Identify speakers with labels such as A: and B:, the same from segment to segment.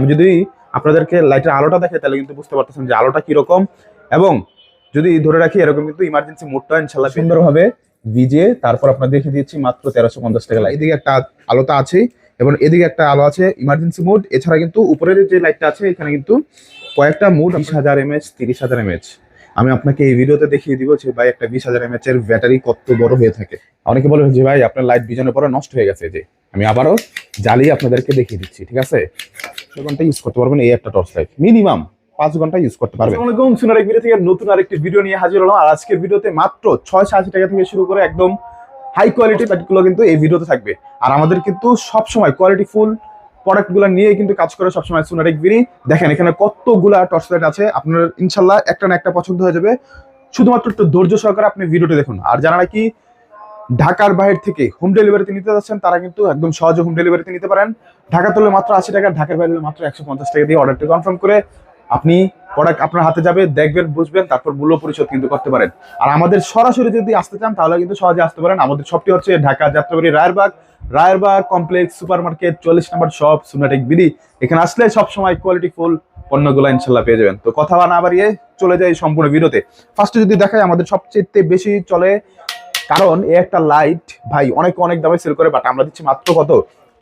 A: আমি যদি আপনাদেরকে লাইটের আলোটা দেখে তাহলে কিন্তু বুঝতে পারতেছেন যে আলোটা কীরকম। এবং যদি ধরে রাখি এরকম কিন্তু ইমার্জেন্সি মোডটা ইনশাল্লাহ সুন্দরভাবে ভিজে তারপর আপনার দেখে দিচ্ছি মাত্র তেরোশো পঞ্চাশ টাকা লাইট এদিকে একটা আলোটা আছে এবং এদিকে একটা আলো আছে ইমার্জেন্সি মোড এছাড়া কিন্তু উপরের যে লাইটটা আছে এখানে কিন্তু কয়েকটা মোড বিশ হাজার এমএচ তিরিশ হাজার এমএচ আমি আপনাকে এই ভিডিওতে দেখিয়ে দিব যে ভাই একটা বিশ হাজার এমএচ এর ব্যাটারি কত বড় হয়ে থাকে। অনেকে বলে যে ভাই আপনার লাইট বিজনের পরে নষ্ট হয়ে গেছে। যে আমি আবারও জ্বালিয়ে আপনাদেরকে দেখিয়ে দিচ্ছি ঠিক আছে? ঘণ্টা ইউজ করতে পারবেন এই একটা টর্চ লাইট মিনিমাম পাঁচ ঘণ্টা ইউজ করতে সুনার থেকে নতুন আরেকটি ভিডিও নিয়ে হাজির হলাম। আর আজকের ভিডিওতে মাত্র টাকা থেকে শুরু করে একদম হাই কোয়ালিটি কিন্তু এই ভিডিওতে থাকবে। আর আমাদের কিন্তু সবসময় কোয়ালিটি ফুল প্রোডাক্টগুলো নিয়ে কিন্তু কাজ করে সবসময় সুনারেক বিরি দেখেন, এখানে কতগুলা টর্চ লাইট আছে। আপনার ইনশাল্লাহ একটা না একটা পছন্দ হয়ে যাবে। শুধুমাত্র একটু ধৈর্য সহকারে আপনি ভিডিওটি দেখুন। আর যারা নাকি ঢাকার বাইরে থেকে হোম ডেলিভারিতে নিতে যাচ্ছেন, তারা কিন্তু একদম সহজে হোম ডেলিভারিতে নিতে পারেন। ঢাকা তুললে মাত্র আশি টাকা, ঢাকার বাইরে মাত্র একশো পঞ্চাশ টাকা দিয়ে অর্ডারটি কনফার্ম করে আপনি প্রোডাক্ট আপনার হাতে যাবে, দেখবেন, বুঝবেন, তারপর মূল্য পরিশোধ কিন্তু করতে পারেন। আর আমাদের সরাসরি যদি আসতে চান, তাহলে কিন্তু সহজে আসতে পারেন। আমাদের শপটি হচ্ছে Dhaka Jatrabari Rayerbag. Rayerbag complex super market চল্লিশ নম্বর শপ সুনাটেক বিডি এখানে আসলে সবসময় কোয়ালিটি ফুল পণ্যগুলো ইনশাল্লাহ পেয়ে যাবেন। তো কথা না বাড়িয়ে চলে যাই সম্পূর্ণ ভিডিওতে। ফার্স্টে যদি দেখায় আমাদের সবচেয়ে বেশি চলে কারণ এ একটা লাইট ভাই, অনেক অনেক দামে সেল করে বাট আমরা দিচ্ছি মাত্র কত?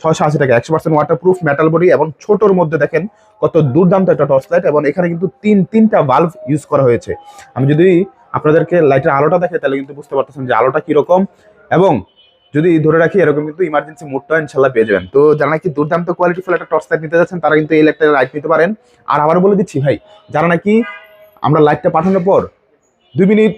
A: ছয়শো আশি টাকা, একশো percent water proof metal body এবং ছোটোর মধ্যে দেখেন কত দুর্দান্ত একটা টর্চ লাইট এবং এখানে কিন্তু তিন, তিনটা বাল্ব ইউজ করা হয়েছে। আমি যদি আপনাদেরকে লাইটের আলোটা দেখে তাহলে কিন্তু বুঝতে পারতেছেন যে আলোটা কীরকম। এবং যদি ধরে রাখি, এরকম কিন্তু ইমার্জেন্সি মোডটা ইনশাল্লাহ পেয়ে যাবেন। তো যারা নাকি দুর্দান্ত কোয়ালিটি ফুল একটা টর্চ লাইট নিতে যাচ্ছেন, তারা কিন্তু এই লাইটটা লাইট নিতে পারেন। আর আবার বলে দিচ্ছি, ভাই, যারা নাকি আমরা লাইটটা পাঠানোর পর দুই মিনিট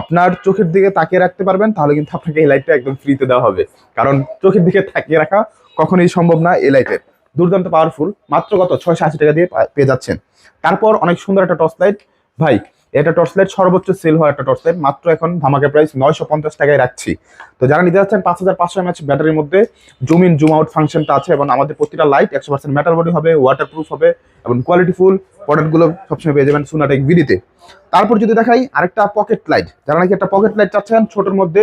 A: আপনার চোখের দিকে তাকিয়ে রাখতে পারবেন, তাহলে কিন্তু আপনাকে এই লাইটটা একদম ফ্রিতে দেওয়া হবে। কারণ চোখের দিকে তাকিয়ে রাখা কখনোই সম্ভব না এই লাইটের দুর্দান্ত পাওয়ারফুল মাত্র কত? ছয়শো আশি টাকা দিয়ে পেয়ে যাচ্ছেন। তারপর অনেক সুন্দর একটা টর্চ লাইট ভাই এটা টর্চ লাইট সর্বোচ্চ সেল হয় একটা টর্চ লাইট মাত্র এখন ধামাকা প্রাইস নয়শো পঞ্চাশ টাকায় রাখছি। তো যারা নিতে যাচ্ছেন পাঁচ হাজার পাঁচশো এমএচ ব্যাটারির মধ্যে জুম ইন জুম আউট ফাংশনটা আছে এবং আমাদের প্রতিটা লাইট একশো পার্সেন্ট মেটাল বডি হবে ওয়াটার প্রুফ হবে এবং কোয়ালিটি ফুল প্রোডাক্টগুলো সবসময় পেয়ে যাবেন সুনাটেক বিডিতে তারপর যদি দেখাই আরেকটা পকেট লাইট যারা নাকি একটা পকেট লাইট চাচ্ছেন, ছোটোর মধ্যে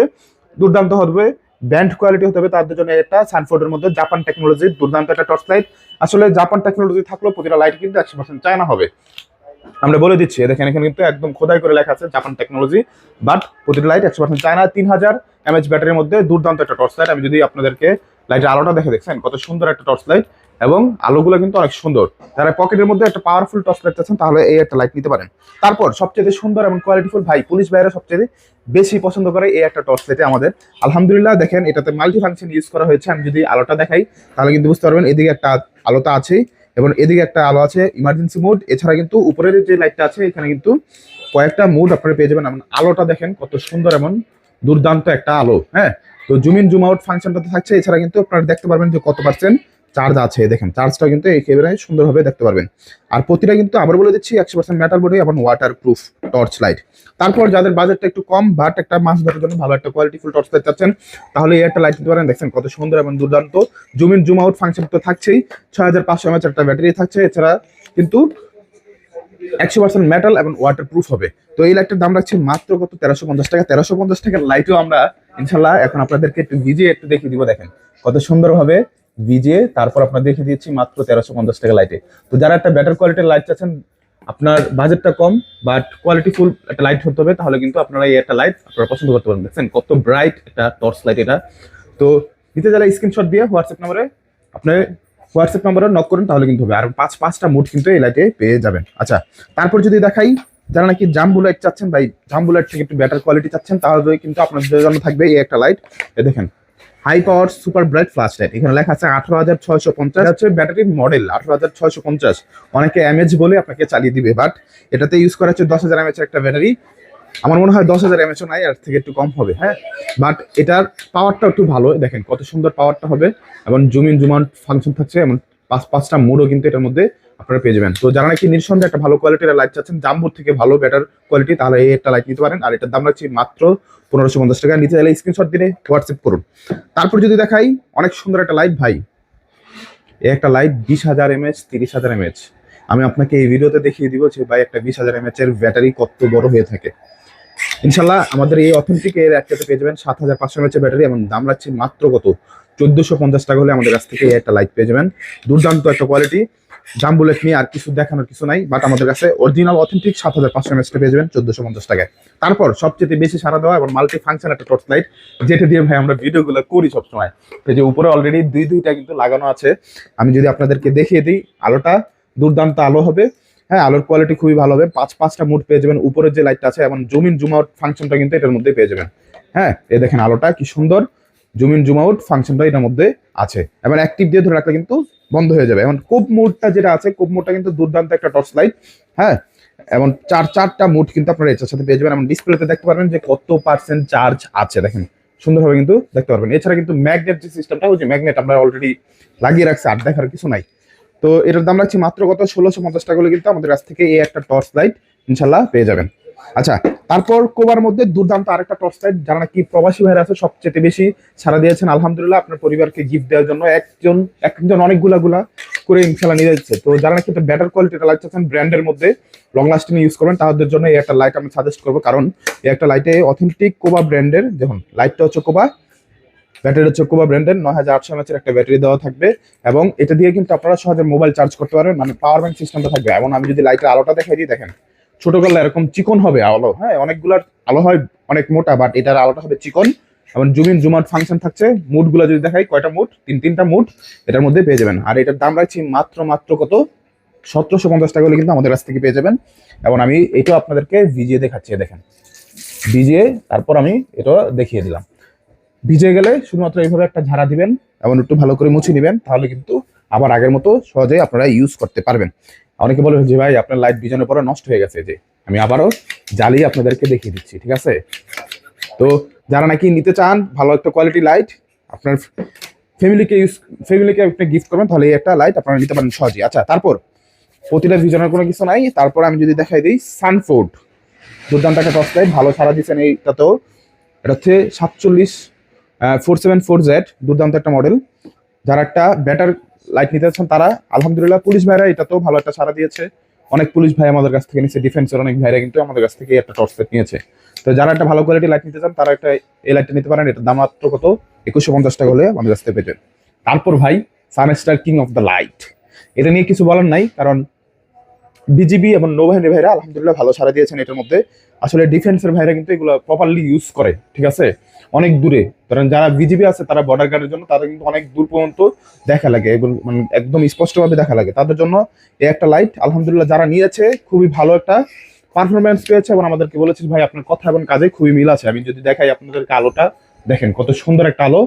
A: দুর্দান্ত হবে ব্যান্ড কোয়ালিটি হতে হবে, তাদের জন্য একটা সানফোর্ডের মধ্যে জাপান টেকনোলজির দুর্দান্ত একটা টর্চ লাইট আসলে জাপান টেকনোলজি থাকলেও প্রতিটা লাইট কিন্তু একশো পার্সেন্ট চায়না হবে। আমরা বলে দিচ্ছি দেখেন, এখানে কিন্তু একদম খোদাই করে লেখা আছে জাপান টেকনোলজি বাট প্রতিটি লাইট একশো পার্সেন্ট চায়না তিন হাজার এমএচ ব্যাটারির মধ্যে দুর্দান্ত একটা টর্চ লাইট আমি যদি আপনাদেরকে লাইটের আলোটা দেখে, দেখছেন, কত সুন্দর একটা টর্চ লাইট এবং আলোগুলো কিন্তু অনেক সুন্দর। যারা পকেটের মধ্যে একটা পাওয়ারফুল টর্চ লাইট চাচ্ছেন, তাহলে এই একটা লাইট নিতে পারেন। তারপর সবচেয়ে সুন্দর এবং কোয়ালিটিফুল ভাই, পুলিশ বাইরে সবচেয়ে বেশি পছন্দ করে এই একটা টর্চ লাইটে আমাদের। আলহামদুলিল্লাহ, দেখেন, এটাতে মাল্টি ফাংশন ইউজ করা হয়েছে। আমি যদি আলোটা দেখাই, তাহলে কিন্তু বুঝতে পারবেন, এদিকে একটা আলোটা আছেই। এবং এদিকে একটা আলো আছে ইমার্জেন্সি মোড এছাড়া কিন্তু উপরের যে লাইটটা আছে, এখানে কিন্তু কয়েকটা মোড আপনারা পেয়ে যাবেন। এমন আলোটা দেখেন, কত সুন্দর এমন দুর্দান্ত একটা আলো হ্যাঁ? তো জুম ইন জুম আউট ফাংশনটা তো থাকছে। এছাড়া কিন্তু আপনারা দেখতে পারবেন যে কত পার্সেন্ট চার্জ আছে, দেখেন, চার্জটা কিন্তু এই ক্যামেরায় সুন্দরভাবে দেখতে পারবেন। আর প্রতিটা কিন্তু আবার বলে দিচ্ছি, একশো পার্সেন্ট মেটাল বডি এবং ওয়াটার প্রুফ টর্চ লাইট তারপর যাদের বাজেটটা একটু কম বাট একটা মাছ ধরার জন্য ভালো একটা কোয়ালিটিফুল টর্চ লাইট চাচ্ছেন, তাহলে এই একটা লাইট নিতে পারেন। দেখছেন কত সুন্দর এবং দুর্দান্ত। Zoom in zoom out function তো থাকছেই। ছয় হাজার পাঁচশো এমএচ একটা ব্যাটারি থাকছে। এছাড়া কিন্তু একশো পার্সেন্ট মেটাল এবং ওয়াটার প্রুফ হবে। তো এই লাইটটার দাম রাখছি মাত্র কত? তেরোশো পঞ্চাশ টাকা। তেরোশো পঞ্চাশ টাকার লাইটও আমরা, ইনশাল্লাহ, এখন আপনাদেরকে একটু ভিজিয়ে একটু দেখিয়ে দিব, দেখেন। কত সুন্দরভাবে ভিজিয়ে তারপর আপনার দেখে দিচ্ছি মাত্র তেরোশো পঞ্চাশ টাকা লাইটে তো যারা একটা বেটার কোয়ালিটির লাইট চাচ্ছেন, আপনার বাজেটটা কম বাট কোয়ালিটি ফুল একটা লাইট হতে হবে, তাহলে কিন্তু আপনারা এই একটা লাইট আপনারা পছন্দ করতে পারবেন। দেখছেন কত ব্রাইট একটা টর্চ লাইট এটা। তো নিতে গেলে স্ক্রিনশট দিয়ে হোয়াটসঅ্যাপ নম্বরে আপনার হোয়াটসঅ্যাপ নম্বরে নক করুন, তাহলে কিন্তু হবে। আর পাঁচ, পাঁচটা মুড কিন্তু এই লাইটে পেয়ে যাবেন। আচ্ছা তারপর যদি দেখাই, যারা নাকি জাম্বু লাইট চাচ্ছেন ভাই জাম্বু লাইট থেকে একটু বেটার কোয়ালিটি চাচ্ছেন, তাহলে কিন্তু আপনাদের জন্য থাকবে এই একটা লাইট এ দেখেন high power super bright flash light এখানে লেখা আছে আঠারো হাজার ছয়শো পঞ্চাশ। হচ্ছে ব্যাটারির মডেল আঠারো হাজার ছয়শো পঞ্চাশ। অনেকে এমএচ বলে আপনাকে চালিয়ে দিবে বাট এটাতে ইউজ করা হচ্ছে দশ হাজার এমএচ একটা ব্যাটারি আমার মনে হয় দশ হাজার এমএচও নাই আর থেকে একটু কম হবে হ্যাঁ? বাট এটার পাওয়ারটা একটু ভালো দেখেন কত সুন্দর পাওয়ারটা হবে। এবং zoom in zoom out function থাকছে এবং পাঁচ, পাঁচটা মোডও কিন্তু এটার মধ্যে আপনারা পেয়ে যাবেন। তো যারা নাকি নিঃসন্দেহে একটা ভালো কোয়ালিটির লাইট চাচ্ছেন, জাম্বুর থেকে ভালো বেটার কোয়ালিটি তাহলে এই একটা লাইট নিতে পারেন। আর এটার দাম রাখছি মাত্র পনেরোশো পঞ্চাশ টাকা। নিতে চাইলে স্ক্রিনশট দিলে হোয়াটসঅ্যাপ করুন। তারপর যদি দেখাই, অনেক সুন্দর একটা লাইট ভাই। এই একটা লাইট বিশ হাজার এমএচ তিরিশ হাজার এমএচ আমি আপনাকে এই ভিডিওতে দেখিয়ে দিব যে ভাই একটা বিশ হাজার এমএচ এর ব্যাটারি কত বড় হয়ে থাকে। ইনশাল্লাহ আমাদের এই অথেন্টিক এর একটাতে পেয়ে যাবেন সাত হাজার পাঁচশো এমএচ ব্যাটারি এবং দাম রাখছি মাত্র কত? চোদ্দশো পঞ্চাশ টাকা হলে আমাদের কাছ থেকে এই একটা লাইট পেয়ে যাবেন। দুর্দান্ত একটা কোয়ালিটি জাম বুলেট নিয়ে আর কিছু দেখানোর কিছু নাই বাট আমাদের কাছে অরিজিনাল অথেন্টিক সাত হাজার পাঁচশো এমএসটা পেয়ে যাবেন চোদ্দশো পঞ্চাশ টাকায়। তারপর সবচেয়ে বেশি সারা দেওয়া এবং মাল্টি ফাংশন একটা টর্চ লাইট যেটা দিয়ে ভাই আমরা ভিডিওগুলো করি সবসময়। তো যে উপরে অলরেডি দুই দুইটা কিন্তু লাগানো আছে। আমি যদি আপনাদেরকে দেখিয়ে দিই, আলোটা দুর্দান্ত আলো হবে। হ্যাঁ আলোর কোয়ালিটি খুবই ভালো হবে। পাঁচ, পাঁচটা মুড পেয়ে যাবেন। উপরের যে লাইটটা আছে এবং জুম ইন জুম আউট ফাংশনটা কিন্তু এটার মধ্যে পেয়ে যাবেন। হ্যাঁ এই দেখেন আলোটা কি সুন্দর। জুম ইন জুম আউট ফাংশনটা এটার মধ্যে আছে। এবার অ্যাক্টিভ দিয়ে ধরে রাখলে কিন্তু বন্ধ হয়ে যাবে। এখন কোপ মোডটা যেটা আছে, কোপ মোডটা কিন্তু দুর্দান্ত একটা টর্চ লাইট হ্যাঁ? এবং চার, চারটা মুড কিন্তু আপনারা এটার সাথে পেয়ে যাবেন। এবং ডিসপ্লেতে দেখতে পারবেন যে কত পার্সেন্ট চার্জ আছে, দেখেন। সুন্দরভাবে কিন্তু দেখতে পারবেন। এছাড়া কিন্তু ম্যাগনেট যে সিস্টেমটা যে ম্যাগনেট আমরা অলরেডি লাগিয়ে রাখছি, আর দেখার কিছু নাই। তো এটার দাম রাখছি মাত্র কত? ষোলোশো পঞ্চাশ টাকা হলে কিন্তু আমাদের কাছ থেকে এই একটা টর্চ লাইট ইনশাল্লাহ পেয়ে যাবেন। আচ্ছা তারপর কোবার মধ্যে দুর্দান্ত আরেকটা টর্চ লাইট যারা নাকি প্রবাসী ভাইরা আছে, সবচেয়ে বেশি সারা দিয়েছেন, আলহামদুলিল্লাহ, আপনার পরিবারকে গিফট দেওয়ার জন্য। একজন একজন অনেকগুলা গুলা করে ইনশাল্লাহ নিয়ে যাচ্ছে। তো যারা নাকি একটা বেটার কোয়ালিটিটা লাইট চাচ্ছেন ব্র্যান্ডের মধ্যে লং লাস্টিং ইউজ করবেন, তাদের জন্য এই একটা লাইট আমি সাজেস্ট করব। কারণ এই একটা লাইটে অথেন্টিক কোবা ব্র্যান্ডের দেখুন লাইটটা হচ্ছে কোবা ব্যাটারি হচ্ছে কোবা ব্র্যান্ডের নয় হাজার আটশো এমএচের একটা ব্যাটারি দেওয়া থাকবে। এবং এটা দিয়ে কিন্তু আপনারা সহজে মোবাইল চার্জ করতে পারবেন মানে পাওয়ার ব্যাংক সিস্টেমটা থাকবে। এবং আমি যদি লাইটের আলোটা দেখাই দিই, দেখেন ছোট গলা এরকম চিকন হবে আলো হ্যাঁ অনেকগুলার আলো হয়, অনেক মোটা বাট এটার আলোটা হবে চিকন। এবং zoom in zoom out function থাকছে, মুডগুলো যদি দেখাই, কয়টা মুড? তিন, তিনটা মুড এটার মধ্যে পেয়ে যাবেন। আর এটার দাম রাখছি মাত্র মাত্র কত? সতেরোশো পঞ্চাশ টাকা কিন্তু আমাদের কাছ থেকে পেয়ে যাবেন। এবং আমি এটাও আপনাদেরকে ভিজিয়ে দেখাচ্ছি দেখেন। ভিজিয়ে তারপর আমি এটা দেখিয়ে দিলাম। ভিজে গেলে শুধুমাত্র এইভাবে একটা ঝাড়া দিবেন এবং একটু ভালো করে মুছে নেবেন, তাহলে কিন্তু আবার আগের মতো সহজে আপনারা ইউজ করতে পারবেন। অনেকে বলে যে, ভাই, আপনার লাইট ভিজানোর পরে নষ্ট হয়ে গেছে যে। আমি আবারও জ্বালিয়ে আপনাদেরকে দেখিয়ে দিচ্ছি, ঠিক আছে? তো যারা নাকি নিতে চান ভালো একটা কোয়ালিটি লাইট আপনার ফ্যামিলিকে ইউজ ফ্যামিলিকে আপনি গিফট করবেন, তাহলে এই একটা লাইট আপনারা নিতে পারেন সহজেই। আচ্ছা তারপর প্রতিটা ভিজনের কোনো কিছু নাই। তারপর আমি যদি দেখাই দিই সানফোর্ড দুর্দান্ত একটা টর্চ লাইট ভালো সারা দিচ্ছেন এইটাতেও এটা হচ্ছে সাতচল্লিশ ফোর সেভেন ফোর জেড দুর্দান্ত একটা মডেল যারা একটা বেটার লাইট নিতে চান তারা আলহামদুলিল্লাহ পুলিশ ভাইরা এটা তো ভালো একটা সারা দিয়েছে। অনেক পুলিশ ভাই আমাদের কাছ থেকে নিচ্ছে ডিফেন্সের অনেক ভাইরা কিন্তু আমাদের কাছ থেকে একটা টর্চ সেট নিয়েছে। তো যারা একটা ভালো কোয়ালিটি লাইট নিতে চান, তারা একটা এই লাইটটা নিতে পারেন, এটার দাম মাত্র কত? একুশশো পঞ্চাশ টাকা হলে আমাদের কাছ থেকে পেতেন তারপর ভাই Sunstar king of the light এটা নিয়ে কিছু বলার নাই, কারণ বিজিবি এবং নৌবাহিনী ভাইরা আলহামদুলিল্লাহ ভালো সারা দিয়েছেন এটার মধ্যে। আসলে ডিফেন্সের ভাইরা কিন্তু এগুলো প্রপারলি ইউজ করে, ঠিক আছে? অনেক দূরে। ধরেন যারা বিজিবি আছে, তারা বর্ডার গার্ডের জন্য তারা কিন্তু অনেক দূর পর্যন্ত দেখা লাগে এবং মানে একদম স্পষ্টভাবে দেখা লাগে। তাদের জন্য এই একটা লাইট আলহামদুলিল্লাহ যারা নিয়েছে, খুবই ভালো একটা পারফরমেন্স পেয়েছে এবং আমাদেরকে বলেছে, ভাই, আপনার কথা এবং কাজে খুবই মিল আছে। আমি যদি দেখাই আপনাদেরকে আলোটা, দেখেন কত সুন্দর একটা আলো,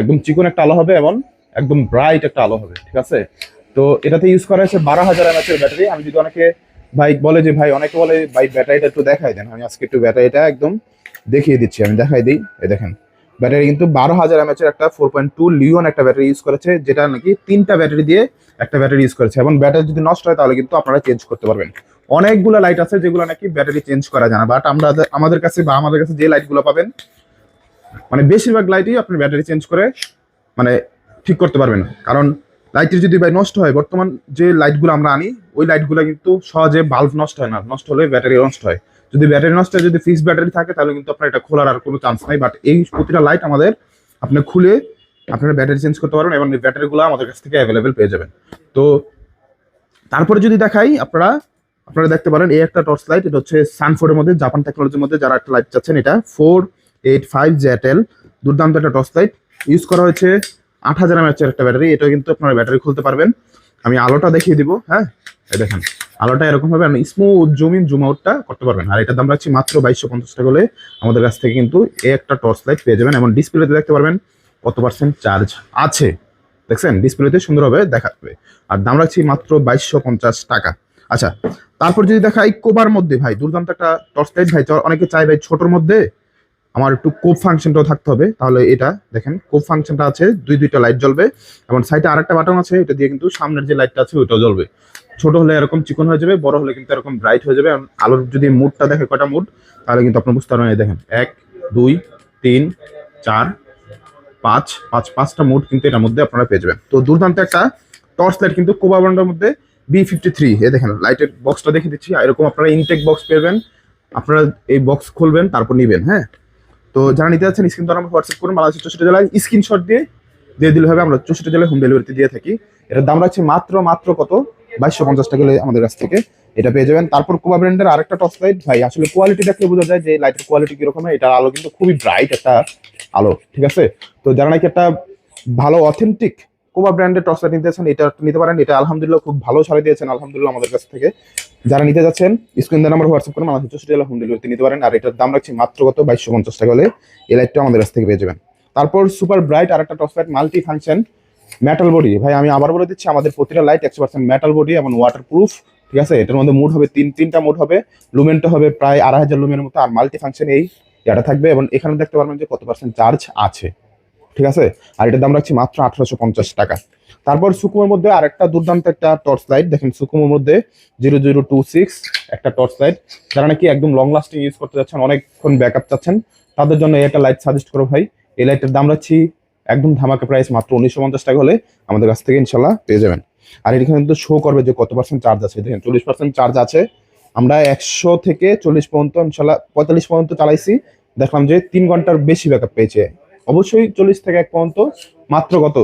A: একদম চিকন একটা আলো হবে এবং একদম ব্রাইট একটা আলো হবে, ঠিক আছে? তো এটাতে ইউজ করা হয়েছে বারো হাজার এমএচের ব্যাটারি আমি যদি অনেকে ভাই বলে যে, ভাই, অনেকে বলে, ভাই ব্যাটারিটা একটু দেখাই দেন। আমি আজকে একটু ব্যাটারিটা একদম দেখিয়ে দিচ্ছি। আমি দেখাই দিই। এই দেখেন ব্যাটারি কিন্তু বারো হাজার এমএচের একটা four point two Li ion একটা ব্যাটারি ইউজ করেছে, যেটা নাকি তিনটা ব্যাটারি দিয়ে একটা ব্যাটারি ইউজ করেছে। এবং ব্যাটারি যদি নষ্ট হয়, তাহলে কিন্তু আপনারা চেঞ্জ করতে পারবেন। অনেকগুলো লাইট আছে যেগুলো নাকি ব্যাটারি চেঞ্জ করা যায় না। বাট আমরা আমাদের কাছে বা আমাদের কাছে যে লাইটগুলো পাবেন মানে বেশিরভাগ লাইটই আপনি ব্যাটারি চেঞ্জ করে মানে ঠিক করতে পারবেন। কারণ লাইটের যদি ভাই নষ্ট হয়, বর্তমান যে লাইটগুলো আমরা আনি, ওই লাইটগুলো কিন্তু সহজে বাল্ব নষ্ট হয় না, নষ্ট হলে ব্যাটারি নষ্ট হয়। যদি ব্যাটারি নষ্ট হয়, যদি ফিক্স ব্যাটারি থাকে, তাহলে কিন্তু আপনার এটা খোলার আর কোনো চান্স নাই। বাট এই প্রতিটা লাইট আমাদের, আপনি খুলে আপনারা ব্যাটারি চেঞ্জ করতে পারবেন এবং ব্যাটারিগুলো আমাদের কাছ থেকে অ্যাভেলেবেল পেয়ে যাবেন। তো তারপরে যদি দেখাই, আপনারা আপনারা দেখতে পারেন, এই একটা টর্চ লাইট এটা হচ্ছে সানফোর্ডের মধ্যে জাপান টেকনোলজির মধ্যে যারা একটা লাইট চাচ্ছেন, এটা ফোর এইট ফাইভ জেটেল দুর্দান্ত একটা টর্চ লাইট ইউজ করা হয়েছে আট হাজার এমএচের একটা ব্যাটারি, এটা কিন্তু আপনারা ব্যাটারি খুলতে পারবেন। আমি আলোটা দেখিয়ে দিব হ্যাঁ? দেখেন, আলোটা এরকম ভাবে আপনি স্মুথ জুমিন জুম আউটটা করতে পারবেন। আর এটার দাম রাখছি মাত্র বাইশশো পঞ্চাশ টাকা হলে আমাদের কাছ থেকে কিন্তু এই একটা টর্চ লাইট পেয়ে যাবেন এবং ডিসপ্লেতে দেখতে পারবেন কত পার্সেন্ট চার্জ আছে। দেখছেন? ডিসপ্লেতে সুন্দরভাবে দেখাবে। আর দাম রাখছি মাত্র বাইশশো পঞ্চাশ টাকা। আচ্ছা তারপর যদি দেখাই কোবার মধ্যে, ভাই, দুর্দান্ত একটা টর্চ লাইট ভাই অনেকে চাই ভাই ছোটোর মধ্যে। আমার একটু কোপ ফাংশনটাও থাকতে হবে। তাহলে এটা দেখেন, কোপ ফাংশনটা আছে, দুই দুইটা লাইট জ্বলবে এবং সাইডে আরেকটা বাটন আছে, এটা দিয়ে কিন্তু সামনের যে লাইটটা আছে ওইটাও জ্বলবে। ছোট হলে এরকম চিকন হয়ে যাবে, বড় হলে কিন্তু এরকম ব্রাইট হয়ে যাবে। আলোর যদি মুডটা দেখে কয়টা মুড তাহলে কিন্তু আপনার বুঝতে পারবেন দেখেন, এক, দুই, তিন, চার, পাঁচ পাঁচ, পাঁচটা মুড কিন্তু এটার মধ্যে আপনারা পেয়ে যাবেন। তো দুর্দান্ত একটা টর্চ লাইট কিন্তু কোবা ব্র্যান্ডের মধ্যে বি ফিফটি থ্রি এ দেখেন লাইটের বক্সটা দেখে দিচ্ছি। এরকম আপনারা ইনটেক বক্স পেবেন আপনারা এই বক্স খুলবেন, তারপর নিবেন হ্যাঁ? তো যারা নিতে যাচ্ছেন, স্ক্রিন তো আমরা হোয়াটসঅ্যাপ করুন, বাংলাদেশের চৌষট্টি জেলায় স্ক্রিনশট দিয়ে দিয়ে দিলে হবে। আমরা চৌষট্টি জেলায় হোম ডেলিভারিতে দিয়ে থাকি। এটার দাম রাখছে মাত্র মাত্র কত? বাইশশো পঞ্চাশ টাকা আমাদের কাছ থেকে এটা পেয়ে যাবেন। তারপর কোবা ব্র্যান্ডের আরেকটা টর্চ লাইট ভাই, আসলে কোয়ালিটি দেখলে বোঝা যায় যে লাইটের কোয়ালিটি কীরকম হয়। এটার আলো কিন্তু খুবই ব্রাইট একটা আলো, ঠিক আছে? তো যারা নাকি একটা ভালো অথেন্টিক কোবা ব্র্যান্ডের লাইট নিতে চান এটা নিতে পারেন। এটা আলহামদুলিল্লাহ খুব ভালো সারা দিয়েছেন, আলহামদুলিল্লাহ আমাদের কাছ থেকে। যারা নিতে যাচ্ছেন স্ক্রিন নাম্বার হোয়াটসঅ্যাপ করে আমাদের জেলা হোম নিতে পারেন। আর এটার দাম রাখছি মাত্র কত? বাইশশো পঞ্চাশ টাকা হলে এই লাইটটা আমাদের কাছ থেকে পেয়ে যাবেন। তারপর সুপার ব্রাইট আর একটা torch light multi function metal body ভাই, আমি আবার বলে দিচ্ছি, আমাদের প্রতিটা লাইট একশো পার্সেন্ট মেটাল বডি এবং ওয়াটার প্রুফ ঠিক আছে? এটার মধ্যে মুড হবে তিন, তিনটা মুড হবে। লুমেনটা হবে প্রায় আড়াই হাজার লুমেনের মতো, আর মাল্টি ফাংশন এই এটা থাকবে এবং এখানে দেখতে পারবেন যে কত পার্সেন্ট চার্জ আছে। ঠিক আছে? আর এটার দাম রাখছি মাত্র আঠারোশো পঞ্চাশ টাকা। তারপর সুকুমের মধ্যে আরেকটা দুর্দান্ত একটা টর্চ লাইট দেখেন সুকুমের মধ্যে জিরো জিরো টু সিক্স একটা টর্চ লাইট যারা নাকি একদম লং লাস্টিং ইউজ করতে যাচ্ছেন, অনেকক্ষণ ব্যাকআপ চাচ্ছেন, তাদের জন্য একটা লাইট সাজেস্ট করো ভাই। এই লাইটের দাম রাখছি একদম ধামাকা প্রাইস মাত্র উনিশশো পঞ্চাশ টাকা হলে আমাদের কাছ থেকে ইনশাল্লাহ পেয়ে যাবেন। আর এখানে কিন্তু শো করবে যে কত পার্সেন্ট চার্জ আছে, দেখেন চল্লিশ পার্সেন্ট চার্জ আছে। আমরা একশো থেকে চল্লিশ পর্যন্ত ইনশাল্লাহ পঁয়তাল্লিশ পর্যন্ত চালাইছি, দেখলাম যে তিন ঘণ্টার বেশি ব্যাকআপ পেয়েছে। অবশ্যই চল্লিশ থেকে এক পর্যন্ত, মাত্র কত?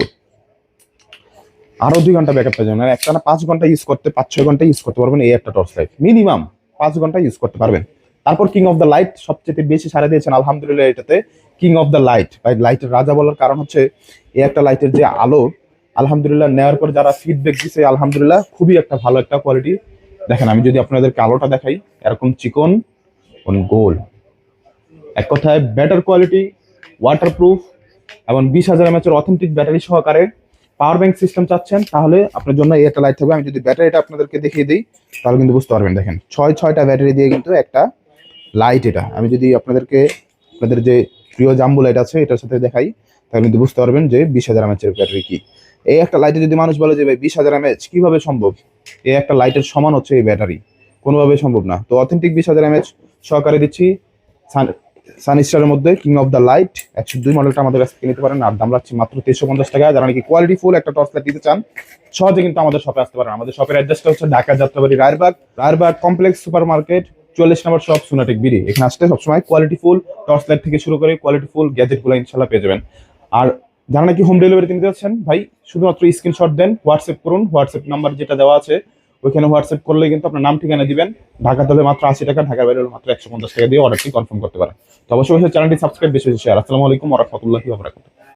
A: আরও দুই ঘণ্টা ব্যাকআপ পেয়ে যাবেন। একটা না পাঁচ ঘণ্টা ইউজ করতে, পাঁচ ছয় ঘণ্টা ইউজ করতে পারবেন এই একটা টর্চ লাইট মিনিমাম পাঁচ ঘণ্টা ইউজ করতে পারবেন। তারপর কিং অফ দ্য লাইট সবচেয়ে বেশি সারা দিয়েছেন আলহামদুলিল্লাহ এটাতে কিং অফ দ্য লাইট ভাই লাইটের রাজা বলার কারণ হচ্ছে, এই একটা লাইটের যে আলো, আলহামদুলিল্লাহ নেওয়ার পর যারা ফিডব্যাক দিছে, আলহামদুলিল্লাহ খুবই একটা ভালো একটা কোয়ালিটি দেখেন, আমি যদি আপনাদেরকে আলোটা দেখাই, এরকম চিকন গোল। এক কথায় বেটার কোয়ালিটি ওয়াটারপ্রুফ এবং বিশ হাজার এমএচের অথেন্টিক ব্যাটারি সহকারে পাওয়ার ব্যাংক সিস্টেম চাচ্ছেন, তাহলে আপনার জন্য একটা লাইট থাকবে। আমি যদি ব্যাটারিটা আপনাদেরকে দেখিয়ে দিই, তাহলে কিন্তু বুঝতে পারবেন। দেখেন, ছয়, ছয়টা ব্যাটারি দিয়ে কিন্তু একটা লাইট এটা। আমি যদি আপনাদেরকে, আপনাদের যে প্রিয় জাম্বু লাইট আছে, এটার সাথে দেখাই, তাহলে কিন্তু বুঝতে পারবেন যে বিশ হাজার এমএচের ব্যাটারি কি। এই একটা লাইটে যদি মানুষ বলে যে, ভাই, বিশ হাজার এমএচ কীভাবে সম্ভব? এই একটা লাইটের সমান হচ্ছে এই ব্যাটারি কোনোভাবে সম্ভব না। তো অথেন্টিক বিশ হাজার এমএচ সহকারে দিচ্ছি। সানস্টারের মধ্যে কিং অফ দ্য লাইট একশো দুই মডেলটা আমাদের কাছ থেকে নিতে পারেন। আর দাম রাখছি মাত্র তেইশশো পঞ্চাশ টাকা। যারা নাকি কোয়ালিটি ফুল একটা টর্চ লাইট দিতে চান, সহজে কিন্তু আমাদের শপে আসতে পারেন। আমাদের শপের অ্যাড্রেসটা হচ্ছে Dhaka Jatrabari Rayerbag Rayerbag complex super market চল্লিশ নম্বর শপ সুনাটিক বিড়ি এখানে আসতে সবসময় কোয়ালিটি ফুল টর্চ লাইট থেকে শুরু করে কোয়ালিটি ফুল গ্যাজেট গ্যাজেটগুলো ইনশাল্লাহ পেয়ে যাবেন। আর যারা নাকি হোম ডেলিভারি নিতে যাচ্ছেন ভাই, শুধুমাত্র স্ক্রিনশট দেন হোয়াটসঅ্যাপ করুন। হোয়াটসঅ্যাপ নাম্বার যেটা দেওয়া আছে ওইখানে হোয়াটসঅ্যাপ করলে কিন্তু আপনার নাম ঠিকানা দিবেন। ঢাকাতে হলে মাত্র আশি টাকা ঢাকার বাইরে মাত্র একশো পঞ্চাশ টাকা দিয়ে অর্ডারটি কনফার্ম করতে পারেন। তো অবশ্যই চ্যানেলটি সাবস্ক্রাইব বেশি বেশি শেয়ার আসসালামু আলাইকুম